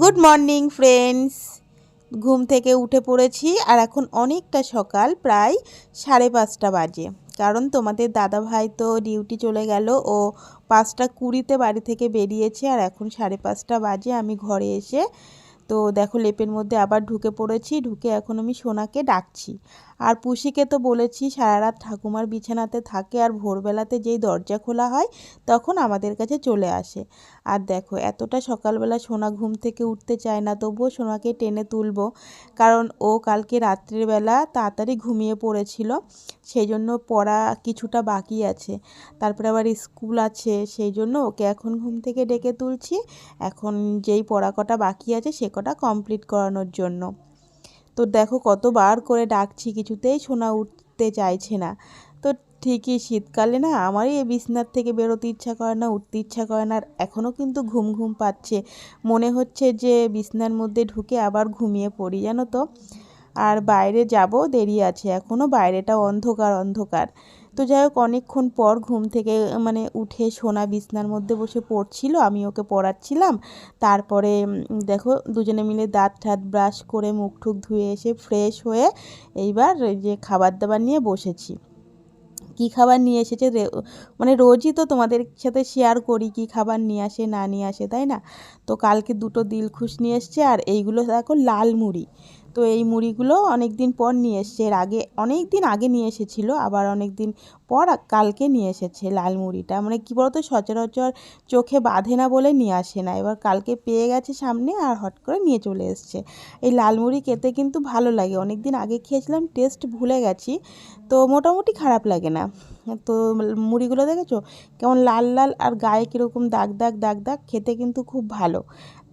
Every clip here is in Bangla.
গুড মর্নিং ফ্রেন্ডস ঘুম থেকে উঠে পড়েছি আর এখন অনেকটা সকাল, প্রায় সাড়ে পাঁচটা বাজে। কারণ তোমাদের দাদা ভাই তো ডিউটি চলে গেল, ও পাঁচটা কুড়িতে বাড়ি থেকে বেরিয়েছে আর এখন সাড়ে পাঁচটা বাজে, আমি ঘরে এসে তো দেখো লেপের মধ্যে আবার ঢুকে পড়েছি, ঢুকে এখন আমি সোনাকে ডাকছি। আর পুষিকে তো বলেছি সারা রাত ঠাকুমার বিছানাতে থাকে আর ভোরবেলাতে যেই দরজা খোলা হয় তখন আমাদের কাছে চলে আসে। আর দেখো, এতটা সকালবেলা সোনা ঘুম থেকে উঠতে চায় না, তবুও সোনাকে টেনে তুলবো। কারণ ও কালকে রাত্রের বেলা তাড়াতাড়ি ঘুমিয়ে পড়েছিল সেই জন্য পড়া কিছুটা বাকি আছে। তারপরে আবার স্কুল আছে সেই জন্য ওকে এখন ঘুম থেকে ডেকে তুলছি। এখন যেই পড়া কটা বাকি আছে সে কটা কমপ্লিট করানোর জন্য। তো দেখো কতবার করে ডাকছি, কিছুতেই শোনা উঠতে চাইছে না। তো ঠিকই শীতকালে না আমারই এই বিছনার থেকে বেরোতে ইচ্ছা করে না, উঠতে ইচ্ছা করে না, আর এখনও কিন্তু ঘুম ঘুম পাচ্ছে। মনে হচ্ছে যে বিছনার মধ্যে ঢুকে আবার ঘুমিয়ে পড়ি, জানো তো? আর বাইরে যাব, দেরি আছে এখনও বাইরেটা অন্ধকার অন্ধকার। তো যাই হোক, অনেকক্ষণ পর ঘুম থেকে মানে উঠে সোনা বিছনার মধ্যে বসে পড়ছিল, আমি ওকে পড়াচ্ছিলাম। তারপরে দেখো, দুজনে মিলে দাঁত ঠাত ব্রাশ করে মুখ ঠুক ধুয়ে এসে ফ্রেশ হয়ে এইবার যে খাবার দাবার নিয়ে বসেছি। কী খাবার নিয়ে এসেছে মানে রোজই তো তোমাদের সাথে শেয়ার করি কী খাবার নিয়ে আসে, না নিয়ে আসে, তাই না? তো কালকে দুটো দিলখুশ নিয়ে এসছে, আর এইগুলো দেখো লাল মুড়ি। তো এই মুড়িগুলো অনেক দিন পর নিয়ে এসছে। এর আগে অনেক দিন আগে নিয়ে এসেছিল, আবার অনেক দিন পর কালকে নিয়ে এসেছে লাল মুড়িটা। মানে কী বলতো, সচরাচর চোখে বাঁধে না বলে নিয়ে আসে না। এবার কালকে পেয়ে গেছে সামনে আর হট করে নিয়ে চলে এসছে। এই লাল মুড়ি খেতে কিন্তু ভালো লাগে। অনেক দিন আগে খেয়েছিলাম, টেস্ট ভুলে গেছি, তো মোটামুটি খারাপ লাগে না। তো মুড়িগুলো দেখেছ? কেমন লাল লাল আর গায়ে কীরকম দাগ দাগ দাগ দাগ, খেতে কিন্তু খুব ভালো।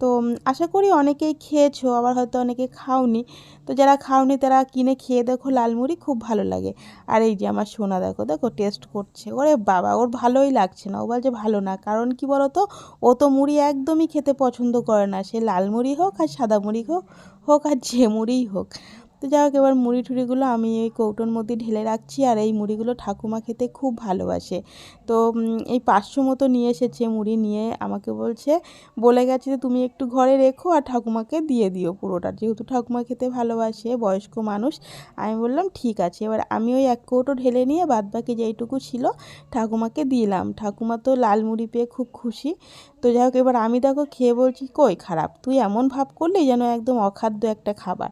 তো আশা করি অনেকেই খেয়েছো, আবার হয়তো অনেকে খাওনি। তো যারা খাওনি তারা কিনে খেয়ে দেখো লালমুড়ি, খুব ভালো লাগে। আর এই যে আমার সোনা দেখো দেখো টেস্ট করছে। ওরে বাবা, ওর ভালোই লাগছে না, ও বলছে ভালো না। কারণ কি বলো তো ও তো মুড়ি একদমই খেতে পছন্দ করে না। সে লাল মুড়ি হোক আর সাদা মুড়ি হোক হোক আর যে মুড়িই হোক। তো যাই হোক, এবার মুড়ি ঠুড়িগুলো আমি এই কৌটোর মধ্যে ঢেলে রাখছি আর এই মুড়িগুলো ঠাকুমা খেতে খুব ভালোবাসে। তো এই পাঁচশো মতো নিয়ে এসেছে মুড়ি নিয়ে। আমাকে বলছে, বলে গেছে যে তুমি একটু ঘরে রেখো আর ঠাকুমাকে দিয়ে দিও পুরোটা। যেহেতু ঠাকুমা খেতে ভালোবাসে, বয়স্ক মানুষ, আমি বললাম, ঠিক আছে। এবার আমি ওই এক কৌটো ঢেলে নিয়ে বাদবাকি যেইটুকু ছিল ঠাকুমাকে দিলাম। ঠাকুমা তো লাল মুড়ি পেয়ে খুব খুশি। তো যাই হোক, এবার আমি দেখো খেয়ে বলছি, কই খারাপ? তুই এমন ভাব করলি যেন একদম অখাদ্য একটা খাবার।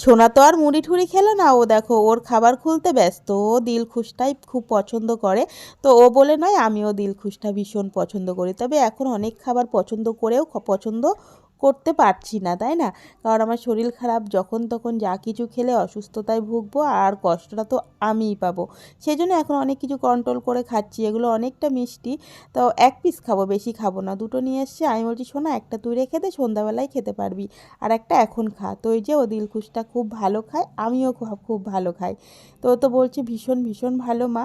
সোনা তো আর মুড়ি ঠুড়ি খেলে না ও, দেখো, ওর খাবার খুলতে ব্যস্ত। ও দিল খুশটাই খুব পছন্দ করে। তো ও বলে নয়, আমিও দিল খুশটা ভীষণ পছন্দ করি। তবে এখন অনেক খাবার পছন্দ করেও পছন্দ করতে পারছি না, তাই না? কারণ আমার শরীর খারাপ, যখন তখন যা কিছু খেলে অসুস্থতায় ভুগবো আর কষ্টটা তো আমিই পাবো। সেই জন্য এখন অনেক কিছু কন্ট্রোল করে খাচ্ছি, এগুলো অনেকটা মিষ্টি। তো এক পিস খাব, বেশি খাব না। দুটো নিয়ে এসছে আমি বলছি, শোনা, একটা তুই রেখে দে, সন্ধ্যাবেলায় খেতে পারবি। আর একটা এখন খা। তো যে ও দিলখুশটা খুব ভালো খায়, আমিও খুব ভালো খাই। তো তো বলছি, ভীষণ ভীষণ ভালো মা।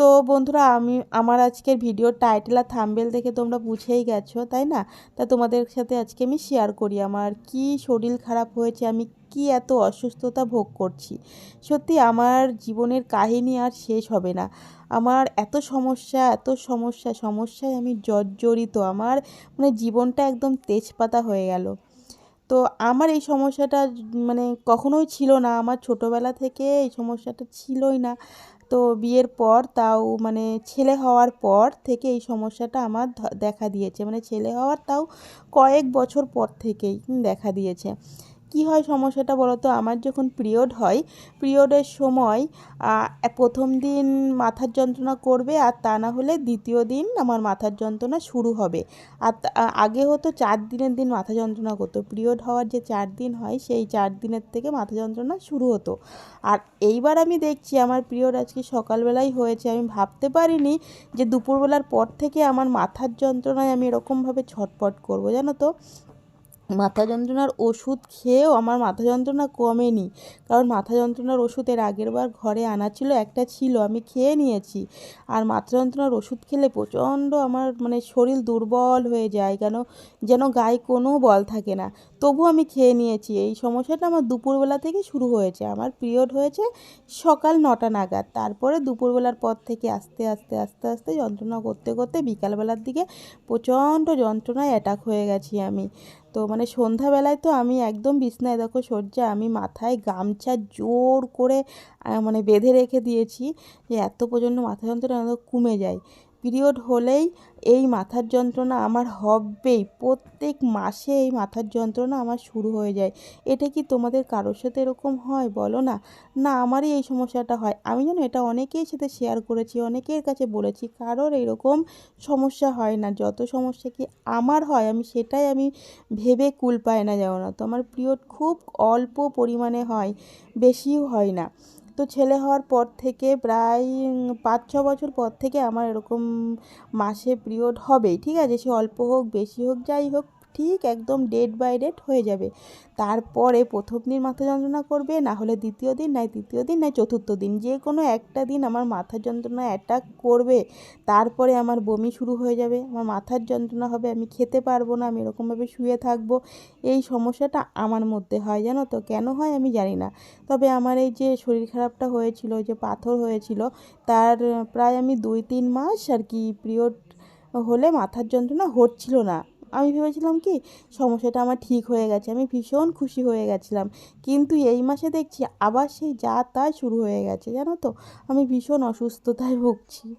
তো বন্ধুরা, আমি, আমার আজকের ভিডিওর টাইটেল আর থাম্বেল দেখে তোমরা বুঝেই গেছো, তাই না? তা তোমাদের সাথে আজকে আমি শেয়ার করি আমার কি শরীর খারাপ হয়েছে, আমি কি এত অসুস্থতা ভোগ করছি। সত্যি আমার জীবনের কাহিনী আর শেষ হবে না। আমার এত সমস্যা এত সমস্যা, সমস্যায় আমি জর্জরিত, আমার মানে জীবনটা একদম তেজপাতা হয়ে গেল। তো আমার এই সমস্যাটা মানে কখনোই ছিল না, আমার ছোটোবেলা থেকে এই সমস্যাটা ছিলই না। তো বিয়ের পর তাও মানে ছেলে হওয়ার পর থেকে এই সমস্যাটা আমার দেখা দিয়েছে। মানে ছেলে হওয়ার তাও কয়েক বছর পর থেকেই দেখা দিয়েছে। কি হয় সমস্যাটা বলো তো আমার যখন পিরিয়ড হয়, পিরিয়ডের সময় প্রথম দিন মাথার যন্ত্রণা করবে আর তা না হলে দ্বিতীয় দিন আমার মাথার যন্ত্রণা শুরু হবে। আর আগে হতো চার দিনের দিন মাথা যন্ত্রণা করতো। পিরিয়ড হওয়ার যে চার দিন হয়, সেই চার দিনের থেকে মাথা যন্ত্রণা শুরু হতো। আর এইবার আমি দেখছি আমার পিরিয়ড আজকে সকালবেলাই হয়েছে। আমি ভাবতে পারিনি যে দুপুরবেলার পর থেকে আমার মাথার যন্ত্রণায় আমি এরকমভাবে ছটপট করব। জানো তো? মাথা যন্ত্রণার ওষুধ খেয়েও আমার মাথা যন্ত্রণা কমেনি। কারণ মাথা যন্ত্রণার ওষুধ এর আগের বার ঘরে আনা ছিল, একটা ছিল, আমি খেয়ে নিয়েছি। আর মাথা যন্ত্রণার ওষুধ খেলে প্রচণ্ড আমার মানে শরীর দুর্বল হয়ে যায়, কেন? যেন গায়ে কোনো বল থাকে না। তবু আমি খেয়ে নিয়েছি। এই সমস্যাটা আমার দুপুরবেলা থেকে শুরু হয়েছে। আমার পিরিয়ড হয়েছে সকাল নটা নাগাদ। তারপরে দুপুরবেলার পর থেকে আস্তে আস্তে আস্তে আস্তে যন্ত্রণা করতে করতে বিকালবেলার দিকে প্রচণ্ড যন্ত্রণায় অ্যাটাক হয়ে গেছি আমি। তো মানে সন্ধ্যাবেলায় তো আমি একদম বিছনায় দেখো সজ্জা আমি মাথায় গামছা জোর করে মানে বেঁধে রেখে দিয়েছি যে এত পর্যন্ত মাথা যন্ত্রণা কমে যায়। পিরিয়ড হলেই এই মাথার যন্ত্রণা আমার হবেই। প্রত্যেক মাসে এই মাথার যন্ত্রণা আমার শুরু হয়ে যায়। এটা কি তোমাদের কারোর সাথে এরকম হয়? বলো না। না, আমারই এই সমস্যাটা হয়। আমি যেন এটা অনেকের সাথে শেয়ার করেছি, অনেকের কাছে বলেছি, কারোর এরকম সমস্যা হয় না। যত সমস্যা কি আমার হয়, আমি সেটাই আমি ভেবে কুল পায় না যাও না তো আমার পিরিয়ড খুব অল্প পরিমাণে হয়, বেশিও হয় না। তো ছেলে হওয়ার পর থেকে প্রায় পাঁচ ছ বছর পর থেকে আমার এরকম মাসে পিরিয়ড হবেই, ঠিক আছে? সে অল্প হোক, বেশি হোক, যাই হোক ঠিক একদম ডেট বাই ডেট হয়ে যাবে। তারপরে প্রথম দিন মাথা যন্ত্রণা করবে, না হলে দ্বিতীয় দিন নয় তৃতীয় দিন নয় চতুর্থ দিন। যে কোনো একটা দিন আমার মাথা যন্ত্রণা অ্যাটাক করবে, তারপরে আমার বমি শুরু হয়ে যাবে, আমার মাথার যন্ত্রণা হবে, আমি খেতে পারব না, আমি এরকমভাবে শুয়ে থাকব। এই সমস্যাটা আমার মধ্যে হয়, জানো তো? কেন হয় আমি জানি না। তবে আমার এই যে শরীর খারাপটা হয়েছিল, যে পাথর হয়েছিল, তার প্রায় আমি দুই তিন মাস আর কি পিরিয়ড হলে মাথার যন্ত্রণা হচ্ছিল না। আমি ভেবেছিলাম কি, সমস্যাটা আমার ঠিক হয়ে গেছে, আমি ভীষণ খুশি হয়ে গেছিলাম। কিন্তু এই মাসে দেখছি আবার সেই যা তা শুরু হয়ে গেছে, জানো তো? আমি ভীষণ অসুস্থতায় ভুগছি।